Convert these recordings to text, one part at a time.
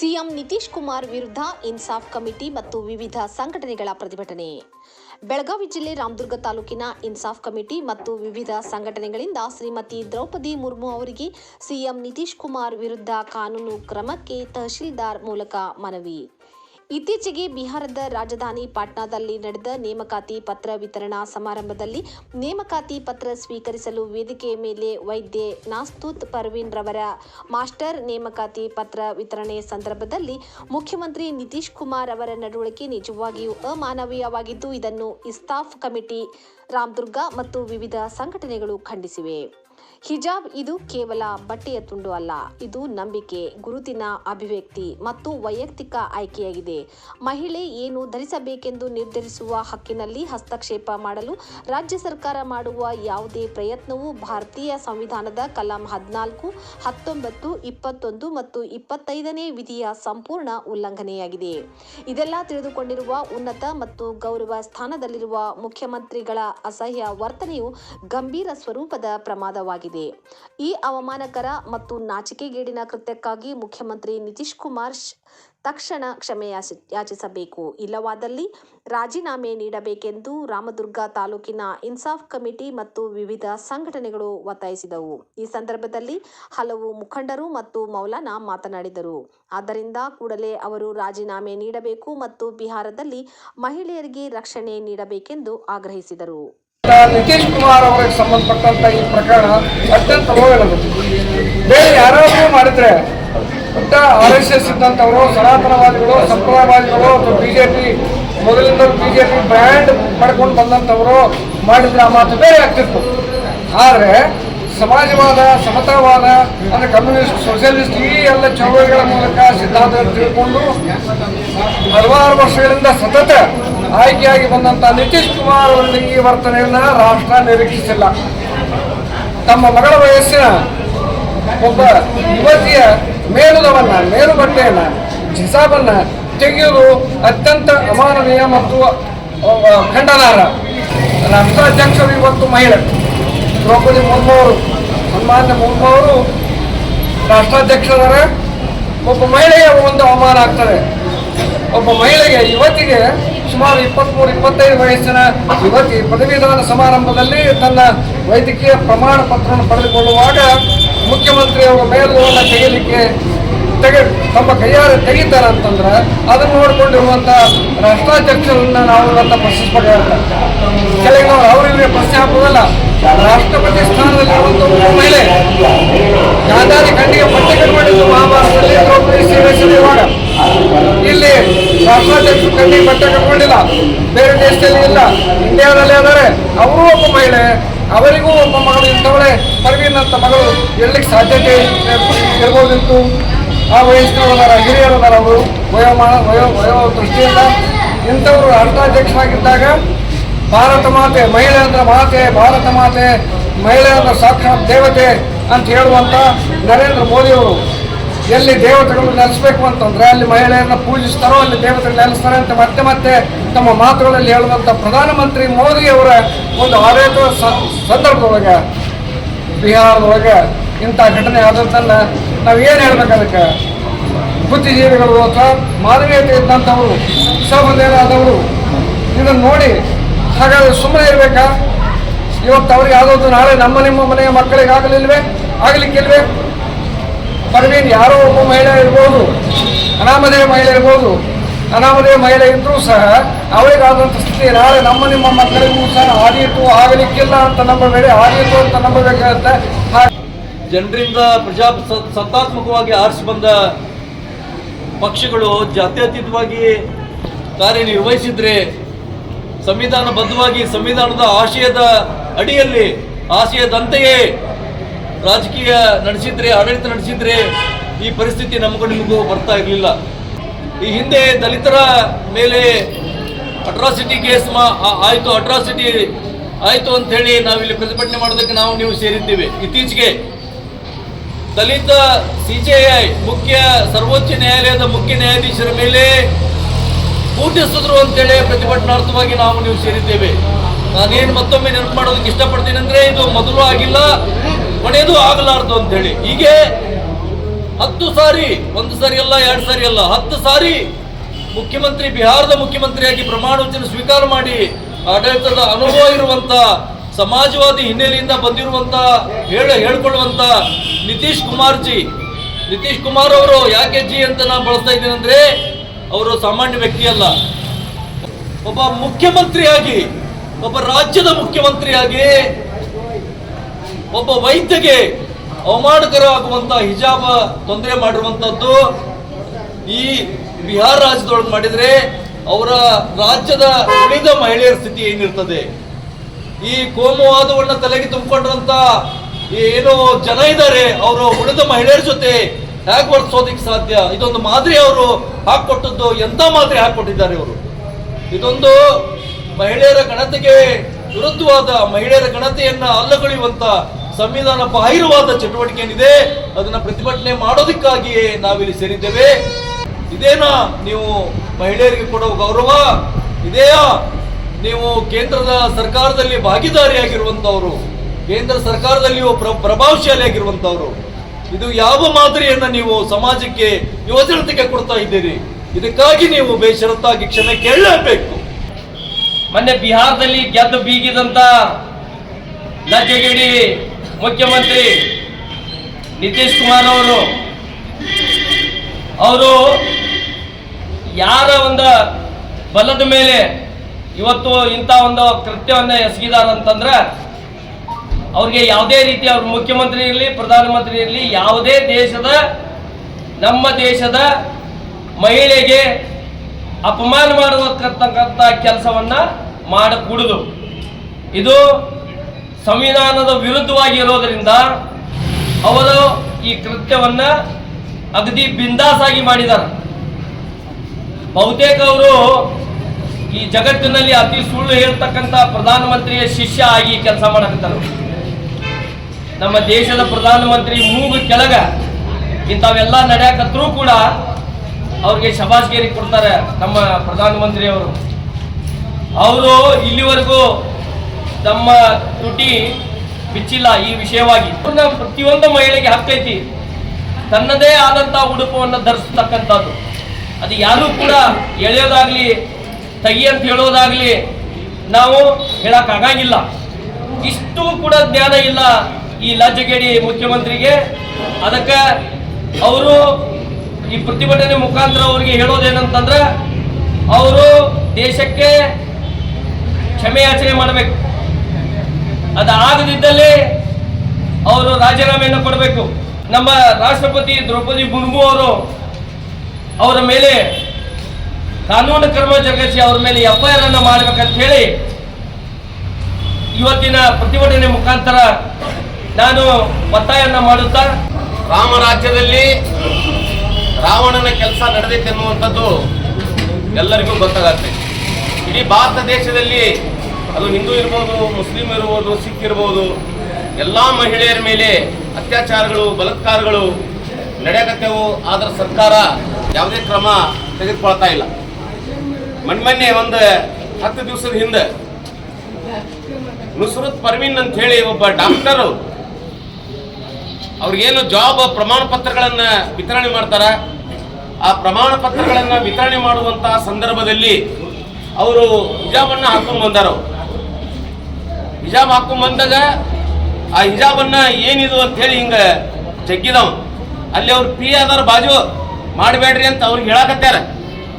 CM Nitish Kumar ವಿರುದ್ಧ Insaf committee ಮತ್ತು ವಿವಿಧ ಸಂಘಟನೆಗಳ ಪ್ರತಿಭಟನೆ. ಬೆಳಗಾವಿ ಜಿಲ್ಲೆ ರಾಮದುರ್ಗ ತಾಲೂಕಿನ ಇನ್ಸಾಫ್ ಕಮಿಟಿ ಮತ್ತು ವಿವಿಧ ಸಂಘಟನೆಗಳಿಂದ ಶ್ರೀಮತಿ ದ್ರೌಪದಿ ಮುರ್ಮು ಅವರಿಗೆ ಸಿಎಂ ನಿತೀಶ್ ಕುಮಾರ್ ವಿರುದ್ಧ ಕಾನೂನು ಕ್ರಮಕ್ಕೆ ತಹಶೀಲ್ದಾರ್ ಮೂಲಕ ಮನವಿ. ಇತ್ತೀಚೆಗೆ ಬಿಹಾರದ ರಾಜಧಾನಿ ಪಾಟ್ನಾದಲ್ಲಿ ನಡೆದ ನೇಮಕಾತಿ ಪತ್ರ ವಿತರಣಾ ಸಮಾರಂಭದಲ್ಲಿ ನೇಮಕಾತಿ ಪತ್ರ ಸ್ವೀಕರಿಸಲು ವೇದಿಕೆಯ ಮೇಲೆ ವೈದ್ಯೆ ನಾಸ್ತೂತ್ ಪರ್ವೀನ್ ರವರ ಮಾಸ್ಟರ್ ನೇಮಕಾತಿ ಪತ್ರ ವಿತರಣೆ ಸಂದರ್ಭದಲ್ಲಿ ಮುಖ್ಯಮಂತ್ರಿ ನಿತೀಶ್ ಕುಮಾರ್ ಅವರ ನಡವಳಿಕೆ ನಿಜವಾಗಿಯೂ ಅಮಾನವೀಯವಾಗಿದ್ದು, ಇದನ್ನು ಇಸ್ತಾಫ್ ಕಮಿಟಿ, ರಾಮದುರ್ಗ ಮತ್ತು ವಿವಿಧ ಸಂಘಟನೆಗಳು ಖಂಡಿಸಿವೆ. ಹಿಜಾಬ್ ಇದು ಕೇವಲ ಬಟ್ಟೆಯ ತುಂಡು ಅಲ್ಲ. ಇದು ನಂಬಿಕೆ, ಗುರುತಿನ ಅಭಿವ್ಯಕ್ತಿ ಮತ್ತು ವೈಯಕ್ತಿಕ ಆಯ್ಕೆಯಾಗಿದೆ. ಮಹಿಳೆ ಏನು ಧರಿಸಬೇಕೆಂದು ನಿರ್ಧರಿಸುವ ಹಕ್ಕಿನಲ್ಲಿ ಹಸ್ತಕ್ಷೇಪ ಮಾಡಲು ರಾಜ್ಯ ಸರ್ಕಾರ ಮಾಡುವ ಯಾವುದೇ ಪ್ರಯತ್ನವು ಭಾರತೀಯ ಸಂವಿಧಾನದ ಕಲಂ ಹದಿನಾಲ್ಕು, ಹತ್ತೊಂಬತ್ತು, ಇಪ್ಪತ್ತೊಂದು ಮತ್ತು ಇಪ್ಪತ್ತೈದನೇ ವಿಧಿಯ ಸಂಪೂರ್ಣ ಉಲ್ಲಂಘನೆಯಾಗಿದೆ. ಇದೆಲ್ಲ ತಿಳಿದುಕೊಂಡಿರುವ ಉನ್ನತ ಮತ್ತು ಗೌರವ ಸ್ಥಾನದಲ್ಲಿರುವ ಮುಖ್ಯಮಂತ್ರಿಗಳ ಅಸಹ್ಯ ವರ್ತನೆಯು ಗಂಭೀರ ಸ್ವರೂಪದ ಪ್ರಮಾದವಾಗಿದೆ. ಈ ಅವಮಾನಕರ ಮತ್ತು ನಾಚಿಕೆಗೇಡಿನ ಕೃತ್ಯಕ್ಕಾಗಿ ಮುಖ್ಯಮಂತ್ರಿ ನಿತೀಶ್ ಕುಮಾರ್ ತಕ್ಷಣ ಕ್ಷಮೆ ಯಾಚಿಸಬೇಕು. ಇಲ್ಲವಾದಲ್ಲಿ ರಾಜೀನಾಮೆ ನೀಡಬೇಕೆಂದು ರಾಮದುರ್ಗ ತಾಲೂಕಿನ ಇನ್ಸಾಫ್ ಕಮಿಟಿ ಮತ್ತು ವಿವಿಧ ಸಂಘಟನೆಗಳು ಒತ್ತಾಯಿಸಿದವು. ಈ ಸಂದರ್ಭದಲ್ಲಿ ಹಲವು ಮುಖಂಡರು ಮತ್ತು ಮೌಲಾನಾ ಮಾತನಾಡಿದರು. ಆದ್ದರಿಂದ ಕೂಡಲೇ ಅವರು ರಾಜೀನಾಮೆ ನೀಡಬೇಕು ಮತ್ತು ಬಿಹಾರದಲ್ಲಿ ಮಹಿಳೆಯರಿಗೆ ರಕ್ಷಣೆ ನೀಡಬೇಕೆಂದು ಆಗ್ರಹಿಸಿದರು. ನಿತೀಶ್ ಕುಮಾರ್ ಅವರಿಗೆ ಸಂಬಂಧಪಟ್ಟಂತ ಈ ಪ್ರಕರಣ ಅತ್ಯಂತ ಹೋಗಿರೋದು ಬೇರೆ ಯಾರಾದರೂ ಮಾಡಿದ್ರೆ ಪುಟ್ಟ ಆರ್ ಎಸ್ ಎಸ್ ಇದ್ದಂಥವರು, ಸನಾತನವಾದಿಗಳು, ಸಂಪ್ರದಾಯವಾದಿಗಳು ಅಥವಾ ಪಿ ಮೊದಲಿಂದ ಪಿ ಬ್ರ್ಯಾಂಡ್ ಮಾಡ್ಕೊಂಡು ಬಂದಂಥವರು ಮಾಡಿದ್ರೆ ಆ ಮಾತು ಬೇರೆ ಆಗ್ತಿತ್ತು. ಆದರೆ ಸಮಾಜವಾದ, ಸಮತಾವಾದ, ಅಂದರೆ ಕಮ್ಯುನಿಸ್ಟ್ ಸೋಷಿಯಲಿಸ್ಟ್ ಈ ಎಲ್ಲ ಚಳವಳಿಗಳ ಮೂಲಕ ಸಿದ್ಧಾಂತ ತಿಳ್ಕೊಂಡು ಹಲವಾರು ವರ್ಷಗಳಿಂದ ಸತತ ಆಯ್ಕೆಯಾಗಿ ಬಂದಂತ ನಿತೀಶ್ ಕುಮಾರ್ ಅವರ ಈ ವರ್ತನೆಯನ್ನ ರಾಷ್ಟ್ರ ನಿರೀಕ್ಷಿಸಿಲ್ಲ. ತಮ್ಮ ಮಗಳ ವಯಸ್ಸಿನ ಒಬ್ಬ ಯುವತಿಯ ಮೇಲುದವನ್ನ ಮೇಲು ಬಟ್ಟೆಯನ್ನ ಜಿಸಾಬನ್ನ ತೆಗೆಯುವುದು ಅತ್ಯಂತ ಅಮಾನವೀಯ ಮತ್ತು ಖಂಡನಾರ ಖಂಡನಾರ್ಹ. ರಾಷ್ಟ್ರಾಧ್ಯಕ್ಷರು ಇವತ್ತು ಮಹಿಳೆ. ದ್ರೌಪದಿ ಮುರ್ಮು ಅವರು ಸನ್ಮಾನ್ಯ ಮುರ್ಮು ಅವರು ರಾಷ್ಟ್ರಾಧ್ಯಕ್ಷರ ಒಬ್ಬ ಮಹಿಳೆಗೆ ಒಂದು ಅವಮಾನ ಆಗ್ತದೆ. ಒಬ್ಬ ಮಹಿಳೆಗೆ, ಯುವತಿಗೆ ಸುಮಾರು ಇಪ್ಪತ್ತ್ಮೂರು ಇಪ್ಪತ್ತೈದು ವಯಸ್ಸಿನ ಯುವತಿ ಪದವೀಧರ ಸಮಾರಂಭದಲ್ಲಿ ತನ್ನ ವೈದ್ಯಕೀಯ ಪ್ರಮಾಣ ಪತ್ರವನ್ನು ಪಡೆದುಕೊಳ್ಳುವಾಗ ಮುಖ್ಯಮಂತ್ರಿಯವರ ಮೇಲುಗಳನ್ನು ತೆಗೆಯಲಿಕ್ಕೆ ತೆಗೆ, ತಮ್ಮ ಕೈಯಾರೆ ತೆಗಿತಾರೆ ಅಂತಂದ್ರೆ ಅದನ್ನು ನೋಡಿಕೊಂಡಿರುವಂಥ ರಾಷ್ಟ್ರಾಧ್ಯಕ್ಷರನ್ನ ನಾವು ಇವತ್ತು ಪ್ರಶ್ನಿಸಬೇಕಾಗುತ್ತೆ. ಕೆಲವರು ಅವರಿಗೆ ಪ್ರಶ್ನೆ ಹಾಕೋದಲ್ಲ ರಾಷ್ಟ್ರಪತಿ ಸ್ಥಾನದಲ್ಲಿ ಒಂದು ಮಹಿಳೆ, ಗಾಂಧಾರಿ ಖಂಡಿಗೆ ಪಟ್ಟಿಗೆ ಮಾಡಿದ್ದು ಮಹಾಭಾರತದಲ್ಲಿ ಸೆಳೆಯುವಾಗ ಇಲ್ಲಿ ರಾಷ್ಟ್ರಾಧ್ಯಕ್ಷರು ಕಣ್ಣಿಗೆ ಬಟ್ಟೆ ಕಟ್ಕೊಂಡಿಲ್ಲ ಬೇರೆ ದೇಶದಲ್ಲಿ ಇಲ್ಲ. ಇಂಡಿಯಾದಲ್ಲಿ ಆದರೆ ಅವರು ಒಬ್ಬ ಮಹಿಳೆ, ಅವರಿಗೂ ಒಬ್ಬ ಮಗಳು, ಇಂಥವಳೆ ಪರ್ವೀನ್ ಅಂತ ಮಗಳು ಎಲ್ಲಿಗೆ ಸಾಧ್ಯತೆ ಇರ್ಬೋದಿತ್ತು. ಆ ವಯಸ್ಸಿನವರ ಹಿರಿಯರದಾರ ಅವರು. ವಯೋಮಾನ, ವಯೋ ವಯೋ ದೃಷ್ಟಿಯಿಂದ ಇಂಥವರು ಅರ್ಥಾಧ್ಯಕ್ಷರಾಗಿದ್ದಾಗ ಭಾರತ ಮಾತೆ ಮಹಿಳೆ ಅಂದ್ರೆ ಮಾತೆ, ಭಾರತ ಮಾತೆ ಮಹಿಳೆ ಅಂದ್ರೆ ಸಾಕ್ಷಾತ್ ದೇವತೆ ಅಂತ ಹೇಳುವಂತ ನರೇಂದ್ರ ಮೋದಿಯವರು. ಎಲ್ಲಿ ದೇವತೆಗಳು ನೆಲೆಸಬೇಕು ಅಂತಂದ್ರೆ ಅಲ್ಲಿ ಮಹಿಳೆಯರನ್ನ ಪೂಜಿಸ್ತಾರೋ, ಅಲ್ಲಿ ದೇವತೆಗಳು ನೆಲೆಸ್ತಾರೆ ಅಂತ ಮತ್ತೆ ಮತ್ತೆ ತಮ್ಮ ಮಾತುಗಳಲ್ಲಿ ಹೇಳುವಂತ ಪ್ರಧಾನಮಂತ್ರಿ ಮೋದಿಯವರ ಒಂದು ಆಡಳಿತ ಸ- ಸಂದರ್ಭದೊಳಗೆ, ಬಿಹಾರದೊಳಗೆ ಇಂಥ ಘಟನೆ ಆದದ್ದನ್ನು ನಾವು ಏನು ಹೇಳ್ಬೇಕು ಅದಕ್ಕೆ? ಬುದ್ಧಿಜೀವಿಗಳು ಅಥವಾ ಮಾನವೀಯತೆ ಇದ್ದಂಥವರು ಸಹೃದಯರಾದವರು ಇದನ್ನು ನೋಡಿ ಹಾಗಾದ್ರೆ ಸುಮ್ಮನೆ ಇರಬೇಕಾ? ಇವತ್ತು ಅವ್ರಿಗೆ ಯಾವುದೋ ನಾಳೆ ನಮ್ಮ ನಿಮ್ಮ ಮನೆಯ ಮಕ್ಕಳಿಗೆ ಆಗಲಿಲ್ವೇ ಆಗಲಿಕ್ಕಿಲ್ವೇ? ಪರ್ವೀನ್ ಯಾರೋ ಒಬ್ಬ ಮಹಿಳೆ ಇರ್ಬೋದು, ಅನಾಮಧೇಯ ಮಹಿಳೆ ಇರ್ಬೋದು, ಅನಾಮಧೇಯ ಮಹಿಳೆ ಇದ್ದರೂ ಸಹ ಅವರಿಗಾದಂಥ ಸ್ಥಿತಿ ನಾಳೆ ನಮ್ಮ ನಿಮ್ಮ ಮಕ್ಕಳಿಗೂ ಸಹ ಆದೀತು ಆಗಲಿಕ್ಕಿಲ್ಲ ಅಂತ ನಂಬಬೇಡಿ ಆದೀತು ಅಂತ ನಂಬಬೇಕಾಗತ್ತೆ. ಜನರಿಂದ ಪ್ರಜಾ ಸತ್ತಾತ್ಮಕವಾಗಿ ಆರಿಸಿ ಬಂದ ಪಕ್ಷಗಳು ಜಾತ್ಯತೀತವಾಗಿ ಕಾರ್ಯನಿರ್ವಹಿಸಿದ್ರೆ ಸಂವಿಧಾನಬದ್ಧವಾಗಿ ಸಂವಿಧಾನದ ಆಶಯದ ಅಡಿಯಲ್ಲಿ, ಆಶಯದಂತೆಯೇ ರಾಜಕೀಯ ನಡೆಸಿದ್ರೆ, ಆಡಳಿತ ನಡೆಸಿದ್ರೆ ಈ ಪರಿಸ್ಥಿತಿ ನಮಗೂ ನಿಮಗೂ ಬರ್ತಾ ಇರಲಿಲ್ಲ. ಈ ಹಿಂದೆ ದಲಿತರ ಮೇಲೆ ಅಟ್ರಾಸಿಟಿ ಕೇಸ್ ಮಾ ಆಯ್ತು ಅಟ್ರಾಸಿಟಿ ಆಯಿತು ಅಂತ ಹೇಳಿ ನಾವಿಲ್ಲಿ ಪ್ರತಿಭಟನೆ ಮಾಡೋದಕ್ಕೆ ನಾವು ನೀವು ಸೇರಿದ್ದೀವಿ. ಇತ್ತೀಚೆಗೆ ದಲಿತ ಸಿ ಜೆ ಐ ಮುಖ್ಯ ಸರ್ವೋಚ್ಚ ನ್ಯಾಯಾಲಯದ ಮುಖ್ಯ ನ್ಯಾಯಾಧೀಶರ ಮೇಲೆ ಕೂಟಿಸಿದ್ರು ಅಂತೇಳಿ ಪ್ರತಿಭಟನಾರ್ಥವಾಗಿ ನಾವು ನೀವು ಸೇರಿದ್ದೇವೆ. ನಾನೇನು ಮತ್ತೊಮ್ಮೆ ನೆನಪು ಮಾಡೋದಕ್ಕೆ ಇಷ್ಟಪಡ್ತೀನಿ ಅಂದರೆ ಇದು ಮೊದಲು ಆಗಿಲ್ಲ. ಕೊನೆಯದು ಆಗಲಾರ್ದು ಅಂತೇಳಿ ಹೀಗೆ ಹತ್ತು ಸಾರಿ, ಒಂದು ಸಾರಿ ಅಲ್ಲ, ಎರಡು ಸಾರಿ ಅಲ್ಲ, ಹತ್ತು ಸಾರಿ ಮುಖ್ಯಮಂತ್ರಿ, ಬಿಹಾರದ ಮುಖ್ಯಮಂತ್ರಿಯಾಗಿ ಪ್ರಮಾಣ ವಚನ ಸ್ವೀಕಾರ ಮಾಡಿ ಆಡಳಿತದ ಅನುಭವ ಇರುವಂತ, ಸಮಾಜವಾದಿ ಹಿನ್ನೆಲೆಯಿಂದ ಬಂದಿರುವಂತ, ಹೇಳ, ಹೇಳ್ಕೊಳ್ಳುವಂತ ನಿತೀಶ್ ಕುಮಾರ್ ಜಿ ನಿತೀಶ್ ಕುಮಾರ್ ಅವರು ಯಾಕೆ ಜಿ ಅಂತ ನಾನು ಬಳಸ್ತಾ ಇದ್ದೀನಿ ಅಂದ್ರೆ, ಅವರು ಸಾಮಾನ್ಯ ವ್ಯಕ್ತಿ ಅಲ್ಲ. ಒಬ್ಬ ಮುಖ್ಯಮಂತ್ರಿಯಾಗಿ, ಒಬ್ಬ ರಾಜ್ಯದ ಮುಖ್ಯಮಂತ್ರಿಯಾಗಿ ಒಬ್ಬ ವೈದ್ಯಗೆ ಅವಮಾನಕರ ಆಗುವಂತ ಹಿಜಾಬ ತೊಂದರೆ ಮಾಡಿರುವಂತದ್ದು ಈ ಬಿಹಾರ ರಾಜ್ಯದೊಳಗೆ ಮಾಡಿದ್ರೆ ಅವರ ರಾಜ್ಯದ ಉಳಿದ ಮಹಿಳೆಯರ ಸ್ಥಿತಿ ಏನಿರ್ತದೆ? ಈ ಕೋಮುವಾದವನ್ನ ತಲೆಗೆ ತುಂಬಿಕೊಂಡ್ರಂತ ಏನು ಜನ ಇದ್ದಾರೆ ಅವರು ಉಳಿದ ಮಹಿಳೆಯರ ಜೊತೆ ಹೇಗೆ ವರ್ತಿಸೋದಿಕ್ ಸಾಧ್ಯ? ಇದೊಂದು ಮಾದರಿ ಅವರು ಹಾಕೊಟ್ಟದ್ದು ಎಂತ ಮಾದರಿ ಹಾಕೊಟ್ಟಿದ್ದಾರೆ ಅವರು ಇದೊಂದು ಮಹಿಳೆಯರ ಗಣತೆಗೆ ವಿರುದ್ಧವಾದ ಮಹಿಳೆಯರ ಗಣತೆಯನ್ನ ಅಲ್ಲಗಳೆಯುವಂತ ಸಂವಿಧಾನ ಬಾಹಿರವಾದ ಚಟುವಟಿಕೆ ಏನಿದೆ, ಅದನ್ನ ಪ್ರತಿಭಟನೆ ಮಾಡೋದಕ್ಕಾಗಿಯೇ ನಾವಿಲ್ಲಿ ಸೇರಿದ್ದೇವೆ. ಇದೇನಾ ನೀವು ಮಹಿಳೆಯರಿಗೆ ಕೊಡುವ ಗೌರವ? ಇದೆಯಾ ನೀವು ಕೇಂದ್ರದ ಸರ್ಕಾರದಲ್ಲಿ ಭಾಗಿದಾರಿಯಾಗಿರುವಂತವರು, ಕೇಂದ್ರ ಸರ್ಕಾರದಲ್ಲಿಯೂ ಪ್ರ, ಪ್ರಭಾವಶಾಲಿಯಾಗಿರುವಂತವರು, ಇದು ಯಾವ ಮಾದರಿಯನ್ನ ನೀವು ಸಮಾಜಕ್ಕೆ ಯುವಜನತೆಗೆ ಕೊಡ್ತಾ ಇದ್ದೀರಿ? ಇದಕ್ಕಾಗಿ ನೀವು ಬೇಷರತ್ತಾಗಿ ಕ್ಷಮೆ ಕೇಳಲೇಬೇಕು. ಮೊನ್ನೆ ಬಿಹಾರದಲ್ಲಿ ಗೆದ್ದು ಬೀಗಿದಂತ ಲಜ್ಜಗಿಡಿ ಮುಖ್ಯಮಂತ್ರಿ ನಿತೀಶ್ ಕುಮಾರ್ ಅವರು. ಅವರು ಯಾರ ಒಂದು ಬಲದ ಮೇಲೆ ಇವತ್ತು ಇಂಥ ಒಂದು ಕೃತ್ಯವನ್ನು ಎಸಗಿದಾರಂತಂದ್ರೆ ಅವ್ರಿಗೆ ಯಾವುದೇ ರೀತಿ ಅವ್ರ ಮುಖ್ಯಮಂತ್ರಿ ಇರಲಿ, ಪ್ರಧಾನಮಂತ್ರಿ ಇರಲಿ, ಯಾವುದೇ ದೇಶದ, ನಮ್ಮ ದೇಶದ ಮಹಿಳೆಗೆ ಅಪಮಾನ ಮಾಡತಕ್ಕಂಥ ಕೆಲಸವನ್ನ ಮಾಡಕೂಡದು. ಇದು ಸಂವಿಧಾನದ ವಿರುದ್ಧವಾಗಿ ಇರೋದರಿಂದ ಅವರು ಈ ಕೃತ್ಯವನ್ನ ಅಗದಿ ಬಿಂದಾಸಾಗಿ ಮಾಡಿದ್ದಾರೆ. ಬಹುತೇಕ ಅವರು ಈ ಜಗತ್ತಿನಲ್ಲಿ ಅತಿ ಸುಳ್ಳು ಹೇಳ್ತಕ್ಕಂಥ ಪ್ರಧಾನಮಂತ್ರಿಯ ಶಿಷ್ಯ ಆಗಿ ಕೆಲಸ ಮಾಡಕತ್ತಾರೆ ನಮ್ಮ ದೇಶದ ಪ್ರಧಾನಮಂತ್ರಿ ಮೂಗು ಕೆಳಗ ಇಂಥವೆಲ್ಲ ನಡೆಯಕತ್ರೂ ಕೂಡ ಅವ್ರಿಗೆ ಶಬಾಷ್ಗೇರಿ ಕೊಡ್ತಾರೆ ನಮ್ಮ ಪ್ರಧಾನಮಂತ್ರಿ ಅವರು ಅವರು ಇಲ್ಲಿವರೆಗೂ ತಮ್ಮ ತುಟಿ ಬಿಚ್ಚಿಲ್ಲ ಈ ವಿಷಯವಾಗಿ. ಪ್ರತಿಯೊಂದು ಮಹಿಳೆಗೆ ಹಕ್ಕೈತಿ ತನ್ನದೇ ಆದಂತ ಉಡುಪವನ್ನು ಧರಿಸ್ತಕ್ಕಂಥದ್ದು. ಅದು ಯಾರೂ ಕೂಡ ಎಳೆಯೋದಾಗ್ಲಿ, ತಗಿ ಅಂತ ಹೇಳೋದಾಗ್ಲಿ ನಾವು ಹೇಳಕ್ ಆಗಂಗಿಲ್ಲ ಇಷ್ಟು ಕೂಡ ಜ್ಞಾನ ಇಲ್ಲ ಈ ಲಜ್ಜಗೇಡಿ ಮುಖ್ಯಮಂತ್ರಿಗೆ. ಅದಕ್ಕೆ ಅವರು ಈ ಪ್ರತಿಭಟನೆ ಮುಖಾಂತರ ಅವರಿಗೆ ಹೇಳೋದೇನಂತಂದ್ರೆ, ಅವರು ದೇಶಕ್ಕೆ ಕ್ಷಮೆ ಯಾಚನೆ ಮಾಡಬೇಕು. ಅದು ಆಗದಿದ್ದಲ್ಲಿ ಅವರು ರಾಜೀನಾಮೆಯನ್ನು ಕೊಡಬೇಕು. ನಮ್ಮ ರಾಷ್ಟ್ರಪತಿ ದ್ರೌಪದಿ ಮುರ್ಮು ಅವರು ಅವರ ಮೇಲೆ ಕಾನೂನು ಕ್ರಮ ಜರುಗಿಸಿ ಅವರ ಮೇಲೆ ಎಫ್ ಐ ಆರ್ ಅನ್ನು ಮಾಡಬೇಕಂತ ಹೇಳಿ ಇವತ್ತಿನ ಪ್ರತಿಭಟನೆ ಮುಖಾಂತರ ನಾನು ಒತ್ತಾಯನ್ನ ಮಾಡುತ್ತಾ ರಾಮರಾಜ್ಯದಲ್ಲಿ ರಾವಣನ ಕೆಲಸ ನಡೆದೈತೆ ಅನ್ನುವಂಥದ್ದು ಎಲ್ಲರಿಗೂ ಗೊತ್ತಾಗತ್ತೆ. ಇಡೀ ಭಾರತ ದೇಶದಲ್ಲಿ ಅದು ಹಿಂದೂ ಇರ್ಬೋದು, ಮುಸ್ಲಿಂ ಇರ್ಬೋದು, ಸಿಖ್ ಇರ್ಬೋದು, ಎಲ್ಲ ಮಹಿಳೆಯರ ಮೇಲೆ ಅತ್ಯಾಚಾರಗಳು, ಬಲತ್ಕಾರಗಳು ನಡೆಯಕತ್ತೇವು. ಆದ್ರೆ ಸರ್ಕಾರ ಯಾವುದೇ ಕ್ರಮ ತೆಗೆದುಕೊಳ್ತಾ ಇಲ್ಲ. ಮೊನ್ನೆ ಒಂದು ಹತ್ತು ದಿವಸದ ಹಿಂದೆ ನುಸ್ರತ್ ಪರ್ವೀನ್ ಅಂತ ಹೇಳಿ ಒಬ್ಬ ಡಾಕ್ಟರು ಅವ್ರಿಗೇನು ಜಾಬ್ ಪ್ರಮಾಣ ಪತ್ರಗಳನ್ನು ವಿತರಣೆ ಮಾಡ್ತಾರ? ಆ ಪ್ರಮಾಣ ಪತ್ರಗಳನ್ನು ವಿತರಣೆ ಮಾಡುವಂತಹ ಸಂದರ್ಭದಲ್ಲಿ ಅವರು ಹಿಜಾಬನ್ನ ಹಾಕೊಂಡು ಬಂದಾರ ಅವ್ರು. ಹಿಜಾಬ್ ಹಾಕೊಂಡ್ ಬಂದಾಗ ಆ ಹಿಜಾಬನ್ನ ಏನಿದು ಅಂತ ಹೇಳಿ ಹಿಂಗ ಜಗ್ಗಿದವ. ಅಲ್ಲಿ ಅವ್ರು ಪಿ ಅದಾರ ಬಾಜು, ಮಾಡಬೇಡ್ರಿ ಅಂತ ಅವ್ರಿಗೆ ಹೇಳಾಕತ್ಯಾರ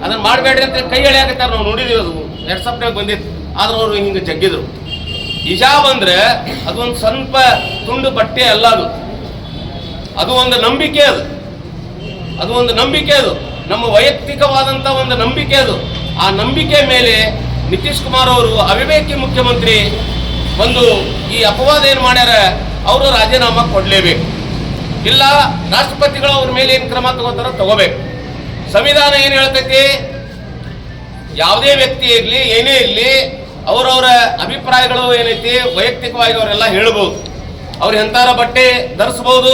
ಅದನ್ನ ಮಾಡಬೇಡ್ರಿ ಅಂತ ಕೈ ಎಳೆಯಾಕತ್ಯಾರ ನಾವು ನೋಡಿದೀವಿ ಅದು. ವಾಟ್ಸಪ್ನಾಗ ಬಂದಿತ್ತು. ಆದ್ರೆ ಅವ್ರು ಹಿಂಗೆ ಜಗ್ಗಿದ್ರು. ಹಿಜಾಬ್ ಅಂದ್ರೆ ಅದೊಂದು ಸ್ವಲ್ಪ ತುಂಡು ಬಟ್ಟೆ ಅಲ್ಲ ಅದು. ಅದು ಒಂದು ನಂಬಿಕೆ ಅದು. ಅದು ಒಂದು ನಂಬಿಕೆ ಅದು. ನಮ್ಮ ವೈಯಕ್ತಿಕವಾದಂಥ ಒಂದು ನಂಬಿಕೆ ಅದು. ಆ ನಂಬಿಕೆ ಮೇಲೆ ನಿತೀಶ್ ಕುಮಾರ್ ಅವರು ಅವಿವೇಕಿ ಮುಖ್ಯಮಂತ್ರಿ ಒಂದು ಈ ಅಪವಾದ ಏನು ಮಾಡ್ಯಾರ, ಅವರು ರಾಜೀನಾಮಾ ಕೊಡಲೇಬೇಕು. ಇಲ್ಲ ರಾಷ್ಟ್ರಪತಿಗಳು ಅವ್ರ ಮೇಲೆ ಏನು ಕ್ರಮ ತಗೋತಾರ ತಗೋಬೇಕು. ಸಂವಿಧಾನ ಏನು ಹೇಳ್ತೈತಿ? ಯಾವುದೇ ವ್ಯಕ್ತಿ ಇರಲಿ, ಏನೇ ಇರಲಿ, ಅವರವರ ಅಭಿಪ್ರಾಯಗಳು ಏನೈತಿ, ವೈಯಕ್ತಿಕವಾಗಿ ಅವರೆಲ್ಲ ಹೇಳ್ಬೋದು. ಅವ್ರು ಎಂತಾರ ಬಟ್ಟೆ ಧರಿಸ್ಬೋದು,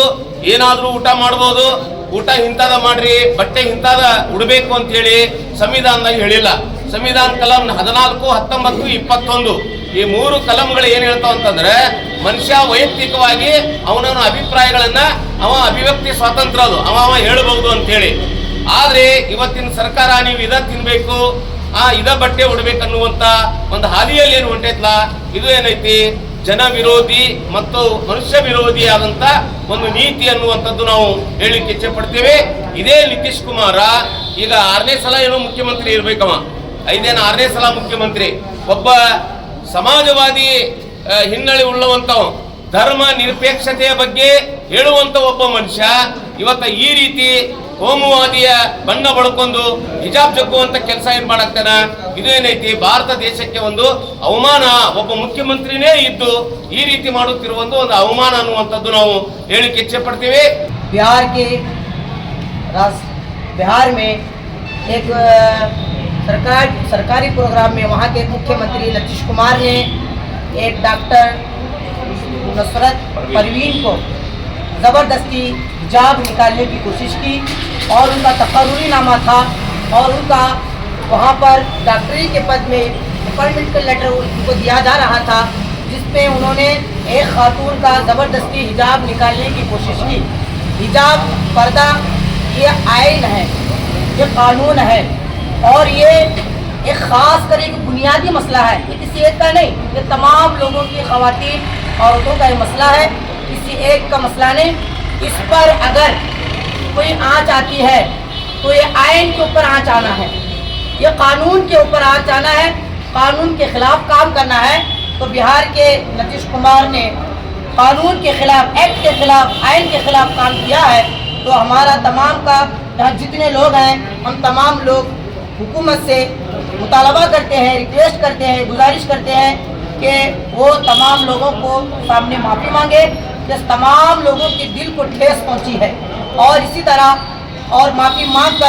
ಏನಾದರೂ ಊಟ ಮಾಡ್ಬೋದು, ಊಟ ಇಂಥದ ಮಾಡ್ರಿ, ಬಟ್ಟೆ ಇಂಥದ ಉಡಬೇಕು ಅಂತ ಹೇಳಿ ಸಂವಿಧಾನದಾಗ ಹೇಳಿಲ್ಲ. ಸಂವಿಧಾನ ಕಲಂ ಹದಿನಾಲ್ಕು ಹತ್ತೊಂಬತ್ತು ಇಪ್ಪತ್ತೊಂದು. ಈ ಮೂರು ಕಲಂಗಳು ಏನ್ ಹೇಳ್ತಾವ ಅಂತಂದ್ರೆ ಮನುಷ್ಯ ವೈಯಕ್ತಿಕವಾಗಿ ಅವನವನ ಅಭಿಪ್ರಾಯಗಳನ್ನ ಅವ ಅಭಿವ್ಯಕ್ತಿ ಸ್ವಾತಂತ್ರ್ಯ ಅದು. ಅವ ಅವ ಹೇಳಬಹುದು ಅಂತ ಹೇಳಿ ಆದ್ರೆ ಇವತ್ತಿನ ಸರ್ಕಾರ ನೀವು ಇದ ತಿನ್ಬೇಕು, ಆ ಇದ ಬಟ್ಟೆ ಉಡ್ಬೇಕನ್ನುವಂತ ಒಂದು ಹಾದಿಯಲ್ಲಿ ಏನು ಹೊಂಟೈತ್ಲ? ಇದು ಏನೈತಿ? ಜನ ವಿರೋಧಿ ಮತ್ತು ಮನುಷ್ಯ ವಿರೋಧಿ ಆದಂತ ಒಂದು ನೀತಿ ಅನ್ನುವಂಥದ್ದು ನಾವು ಹೇಳಿಕ್ಕೆ ಇಚ್ಛೆ ಪಡ್ತೇವೆ. ಇದೇ ನಿತೀಶ್ ಕುಮಾರ, ಈಗ ಆರನೇ ಸಲ ಏನೋ ಮುಖ್ಯಮಂತ್ರಿ ಇರ್ಬೇಕವ. ಐದೇನು ಆರನೇ ಸಲ ಮುಖ್ಯಮಂತ್ರಿ. ಒಬ್ಬ ಸಮಾಜವಾದಿ ಹಿನ್ನೆಲೆ ಉಳ್ಳವಂಥ ಧರ್ಮ ನಿರಪೇಕ್ಷತೆಯ ಬಗ್ಗೆ ಹೇಳುವಂಥ ಒಬ್ಬ ಮನುಷ್ಯ ಇವತ್ತ ಈ ರೀತಿ ಕೋಮುವಾದಿಯ ಬಣ್ಣ ಬಳಕೊಂಡು ಹಿಜಾಬ್ ಜಗ್ಗುವಂತ ಕೆಲಸ ಏನ್ ಮಾಡಾಕ್ತಾನ? ಏನೈತಿ ಭಾರತ ದೇಶಕ್ಕೆ ಒಂದು ಅವಮಾನ. ಒಬ್ಬ ಮುಖ್ಯಮಂತ್ರಿನೇ ಇದ್ದು ಈ ರೀತಿ ಮಾಡುತ್ತಿರುವ ಒಂದು ಅವಮಾನ ಅನ್ನುವಂಥದ್ದು ನಾವು ಹೇಳಿಕೆ ಇಚ್ಛೆ ಪಡ್ತೀವಿ ಬಿಹಾರ್ ಬಿಹಾರ್ سرکار سرکاری پروگرام میں وہاں کے مکھیہ منتری نتیش کمار نے ایک ڈاکٹر نصرت پروین کو زبردستی حجاب نکالنے کی کوشش کی اور ان کا تقرری نامہ تھا اور ان کا وہاں پر ڈاکٹری کے پد میں اپائنٹمنٹ کا لیٹر ان کو دیا جا رہا تھا، جس میں انہوں نے ایک خاتون کا زبردستی حجاب نکالنے کی کوشش کی۔ حجاب پردہ یہ آئین ہے، یہ قانون ہے۔ اور یہ ایک خاص کر ایک بنیادی مسئلہ ہے، یہ کسی ایک کا نہیں، یہ تمام لوگوں کی خواتین عورتوں کا یہ مسئلہ ہے، کسی ایک کا مسئلہ نہیں۔ اس پر اگر کوئی آنچ آتی ہے، تو یہ آئین کے اوپر آنچ آنا ہے۔ یہ قانون کے اوپر آنچ آنا ہے، قانون کے خلاف کام کرنا ہے۔ تو بہار کے نتیش کمار نے قانون کے خلاف، ایکٹ کے خلاف، آئین کے خلاف کام کیا ہے۔ تو ہمارا تمام کا، جتنے لوگ ہیں، ہم تمام لوگ حکومت سے مطالبہ کرتے ہیں ریکویسٹ کرتے ہیں، گزارش کرتے ہیں کہ وہ تمام لوگوں کو سامنے معافی مانگے، جس تمام لوگوں کے دل کو ٹھیس پہنچی ہے۔ اور اسی طرح اور معافی مانگ کر